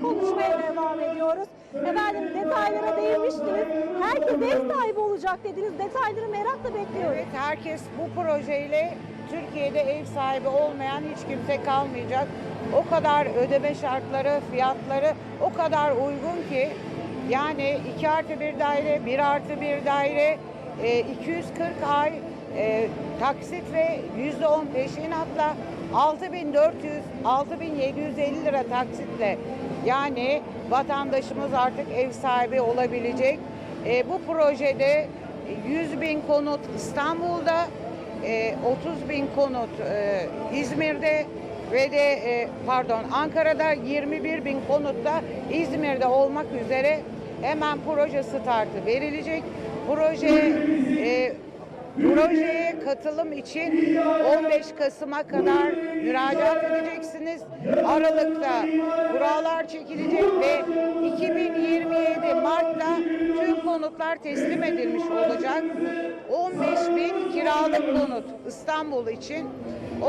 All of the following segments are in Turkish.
konuşmaya devam ediyoruz. Efendim detaylara değinmiştiniz. Herkes ev sahibi olacak dediniz. Detayları merakla bekliyoruz. Evet herkes bu projeyle Türkiye'de ev sahibi olmayan hiç kimse kalmayacak. O kadar ödeme şartları, fiyatları o kadar uygun ki yani 2 artı 1 daire, 1 artı 1 daire, e, 240 ay e, taksit ve %10 peşinatla 6400, 6750 lira taksitle yani vatandaşımız artık ev sahibi olabilecek. E, bu projede 100 bin konut İstanbul'da, e, 30 bin konut e, İzmir'de ve de e, pardon Ankara'da 21 bin konut da İzmir'de olmak üzere hemen proje startı verilecek. Proje e, Projeye katılım için 15 Kasım'a kadar müracaat edeceksiniz. Aralıkta kurallar çekilecek ve 2027 Mart'ta tüm konutlar teslim edilmiş olacak. 15 bin kiralık konut İstanbul için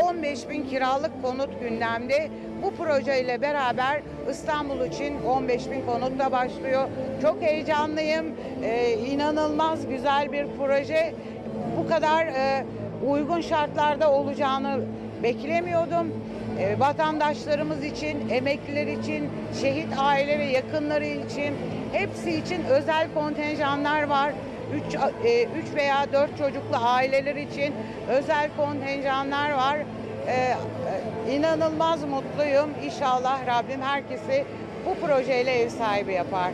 15 bin kiralık konut gündemde. Bu projeyle beraber İstanbul için 15 bin konut da başlıyor. Çok heyecanlıyım. Ee, inanılmaz güzel bir proje bu kadar e, uygun şartlarda olacağını beklemiyordum. E, vatandaşlarımız için, emekliler için, şehit aile ve yakınları için, hepsi için özel kontenjanlar var. 3 üç veya 4 çocuklu aileler için özel kontenjanlar var. E, e, inanılmaz mutluyum. İnşallah Rabbim herkesi bu projeyle ev sahibi yapar.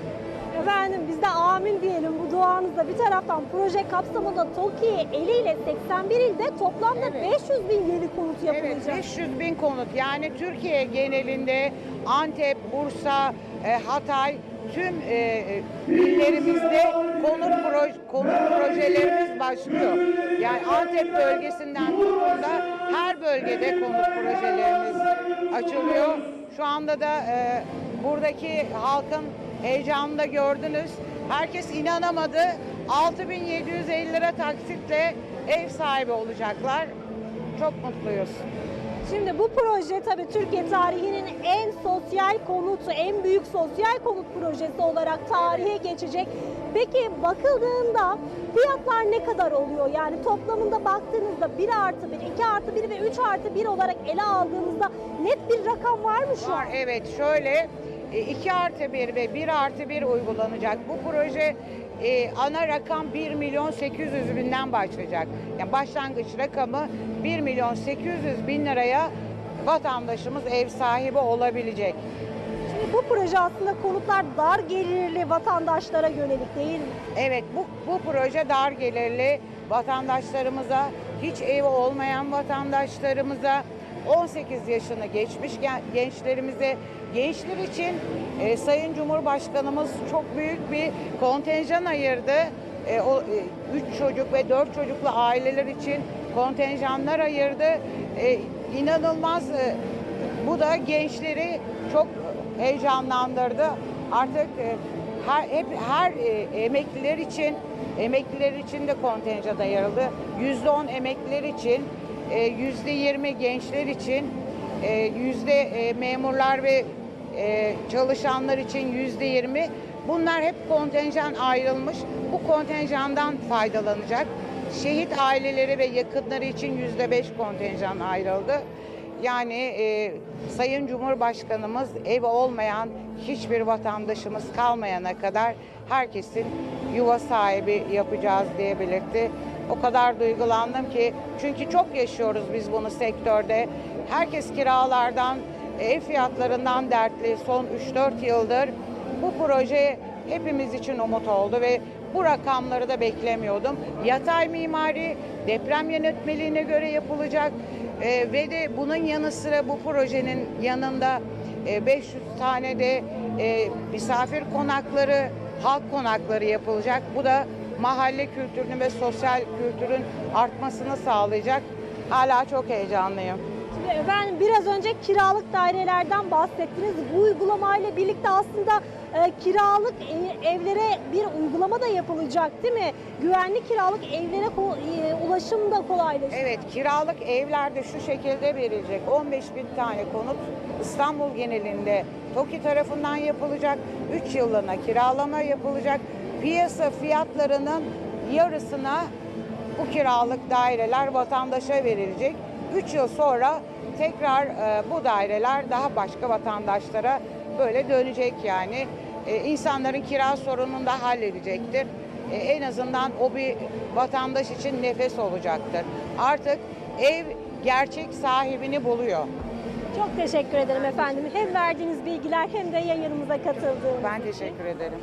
Efendim biz de amin diyelim bu duanızda. Bir taraftan proje kapsamında TOKİ eliyle 81 ilde toplamda Evet. 500 bin yeni konut Evet yapılacak. 500 bin konut yani Türkiye genelinde Antep, Bursa, e, Hatay tüm e, illerimizde konut, proje, konut projelerimiz başlıyor. Yani Antep bölgesinden tutun da her bölgede konut projelerimiz açılıyor. Şu anda da e, buradaki halkın heyecanını da gördünüz. Herkes inanamadı. 6750 lira taksitle ev sahibi olacaklar. Çok mutluyuz. Şimdi bu proje tabii Türkiye tarihinin en sosyal konutu, en büyük sosyal konut projesi olarak tarihe geçecek. Peki bakıldığında fiyatlar ne kadar oluyor? Yani toplamında baktığınızda 1 artı 1, 2 artı 1 ve 3 artı 1 olarak ele aldığımızda net bir rakam var mı şu an? Var evet şöyle 2 artı 1 ve 1 artı 1 uygulanacak. Bu proje e, ana rakam 1 milyon 800 binden başlayacak. Yani başlangıç rakamı 1 milyon 800 bin liraya vatandaşımız ev sahibi olabilecek. Şimdi bu proje aslında konutlar dar gelirli vatandaşlara yönelik değil mi? Evet bu, bu proje dar gelirli vatandaşlarımıza, hiç evi olmayan vatandaşlarımıza, 18 yaşını geçmiş gen- gençlerimize, gençler için e, Sayın Cumhurbaşkanımız çok büyük bir kontenjan ayırdı. E, o 3 çocuk ve 4 çocuklu aileler için kontenjanlar ayırdı. E, inanılmaz e, bu da gençleri çok heyecanlandırdı. Artık e, her, hep her e, emekliler için emekliler için de kontenjan ayırıldı. Yüzde on emekliler için, e, yüzde yirmi gençler için, e, yüzde e, memurlar ve e, çalışanlar için yüzde yirmi. Bunlar hep kontenjan ayrılmış. Bu kontenjandan faydalanacak. Şehit aileleri ve yakınları için yüzde beş kontenjan ayrıldı. Yani e, Sayın Cumhurbaşkanımız ev olmayan hiçbir vatandaşımız kalmayana kadar herkesin yuva sahibi yapacağız diye belirtti. O kadar duygulandım ki çünkü çok yaşıyoruz biz bunu sektörde. Herkes kiralardan, ev fiyatlarından dertli son 3-4 yıldır. Bu proje hepimiz için umut oldu ve bu rakamları da beklemiyordum. Yatay mimari deprem yönetmeliğine göre yapılacak Ee, ve de bunun yanı sıra bu projenin yanında e, 500 tane de e, misafir konakları, halk konakları yapılacak. Bu da mahalle kültürünü ve sosyal kültürün artmasını sağlayacak. Hala çok heyecanlıyım. Efendim biraz önce kiralık dairelerden bahsettiniz. Bu uygulamayla birlikte aslında e, kiralık e- evlere bir uygulama da yapılacak değil mi? Güvenli kiralık evlere e, ulaşım da kolaylaşacak. Evet, kiralık evlerde şu şekilde verilecek. 15 bin tane konut İstanbul genelinde TOKİ tarafından yapılacak. 3 yıllığına kiralama yapılacak. Piyasa fiyatlarının yarısına bu kiralık daireler vatandaşa verilecek. 3 yıl sonra tekrar e, bu daireler daha başka vatandaşlara böyle dönecek yani. E, insanların kira sorununu da halledecektir. E, en azından o bir vatandaş için nefes olacaktır. Artık ev gerçek sahibini buluyor. Çok teşekkür ederim efendim. Hem verdiğiniz bilgiler hem de yayınımıza katıldığınız Ben teşekkür ederim.